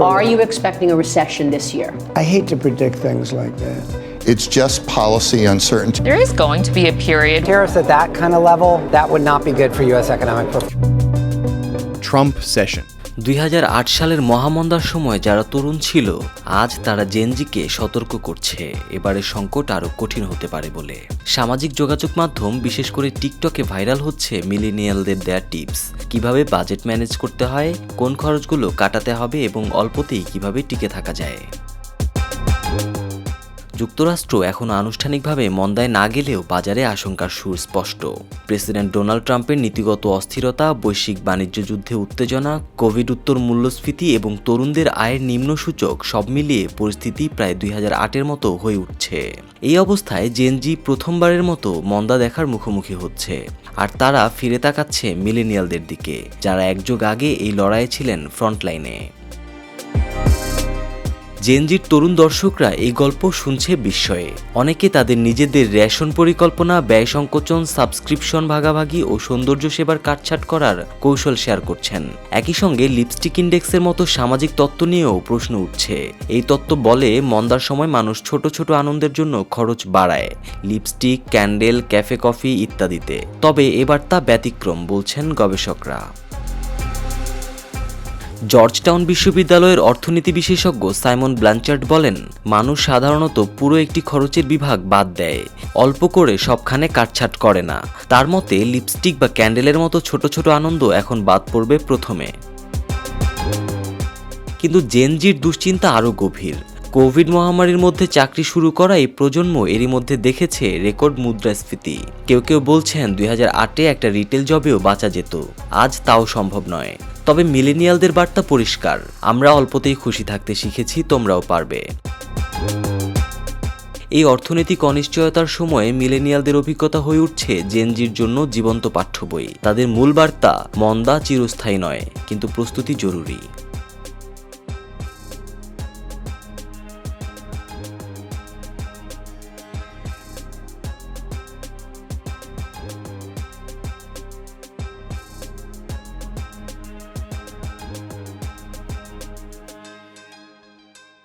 for Are you expecting a recession this year? I hate to predict things like that. It's just policy uncertainty. There is going to be a period Tariffs at that kind of level, that would not be good for U.S. economic performance. Trump session. দুই হাজার আট সালের মহামন্দার সময় যারা তরুণ ছিল, আজ তারা জেনজিকে সতর্ক করছে। এবারে সংকট আরও কঠিন হতে পারে বলে। সামাজিক যোগাযোগ মাধ্যম, বিশেষ করে টিকটকে ভাইরাল হচ্ছে মিলিনিয়ালদের দেয়া টিপস। কীভাবে বাজেট ম্যানেজ করতে হয়, কোন খরচগুলো কাটাতে হবে এবং অল্পতেই কীভাবে টিকে থাকা যায়। যুক্তরাষ্ট্র এখনও আনুষ্ঠানিকভাবে মন্দায় না গেলেও বাজারে আশঙ্কার সুর স্পষ্ট। প্রেসিডেন্ট ডোনাল্ড ট্রাম্পের নীতিগত অস্থিরতা, বৈশ্বিক বাণিজ্য যুদ্ধে উত্তেজনা, কোভিড উত্তর মূল্যস্ফীতি এবং তরুণদের আয়ের নিম্ন সূচক সব মিলিয়ে পরিস্থিতি প্রায় দুই হাজার মতো হয়ে উঠছে। এই অবস্থায় জেনজি প্রথমবারের মতো মন্দা দেখার মুখোমুখি হচ্ছে। আর তারা ফিরে তাকাচ্ছে মিলেনিয়ালদের দিকে, যারা একযুগ আগে এই লড়াইয়ে ছিলেন ফ্রন্টলাইনে। জেনজির তরুণ দর্শকরা এই গল্প শুনছে বিস্ময়ে। অনেকে তাদের নিজেদের রেশন পরিকল্পনা, ব্যয় সংকোচন, সাবস্ক্রিপশন ভাগাভাগি ও সৌন্দর্য সেবার কাটছাট করার কৌশল শেয়ার করছেন। একই সঙ্গে লিপস্টিক ইন্ডেক্সের মতো সামাজিক তত্ত্ব নিয়েও প্রশ্ন উঠছে। এই তত্ত্ব বলে মন্দার সময় মানুষ ছোট ছোট আনন্দের জন্য খরচ বাড়ায়, লিপস্টিক, ক্যান্ডেল, ক্যাফে কফি ইত্যাদিতে। তবে এবার তা ব্যতিক্রম বলছেন গবেষকরা। জর্জটাউন বিশ্ববিদ্যালয়ের অর্থনীতি বিশেষজ্ঞ সাইমন ব্ল্যাঞ্চার্ড বলেন, মানুষ সাধারণত পুরো একটি খরচের বিভাগ বাদ দেয়, অল্প করে সবখানে কাটছাট করে না। তার মতে, লিপস্টিক বা ক্যান্ডেলের মতো ছোট ছোট আনন্দ এখন বাদ পড়বে প্রথমে। কিন্তু জেনজির দুশ্চিন্তা আরও গভীর। কোভিড মহামারীর মধ্যে চাকরি শুরু করা এই প্রজন্ম এরই মধ্যে দেখেছে রেকর্ড মুদ্রাস্ফীতি। কেউ কেউ বলছেন দুই আটে একটা রিটেল জবেও বাঁচা যেত। আজ তাও সম্ভব নয়। তবে মিলেনিয়ালদের বার্তা পরিষ্কার। আমরা অল্পতেই খুশি থাকতে শিখেছি, তোমরাও পারবে। এই অর্থনৈতিক অনিশ্চয়তার সময়ে মিলেনিয়ালদের অভিজ্ঞতা হয়ে উঠছে জেনজির জন্য জীবন্ত পাঠ্য বই। তাদের মূল বার্তা, মন্দা চিরস্থায়ী নয়, কিন্তু প্রস্তুতি জরুরি।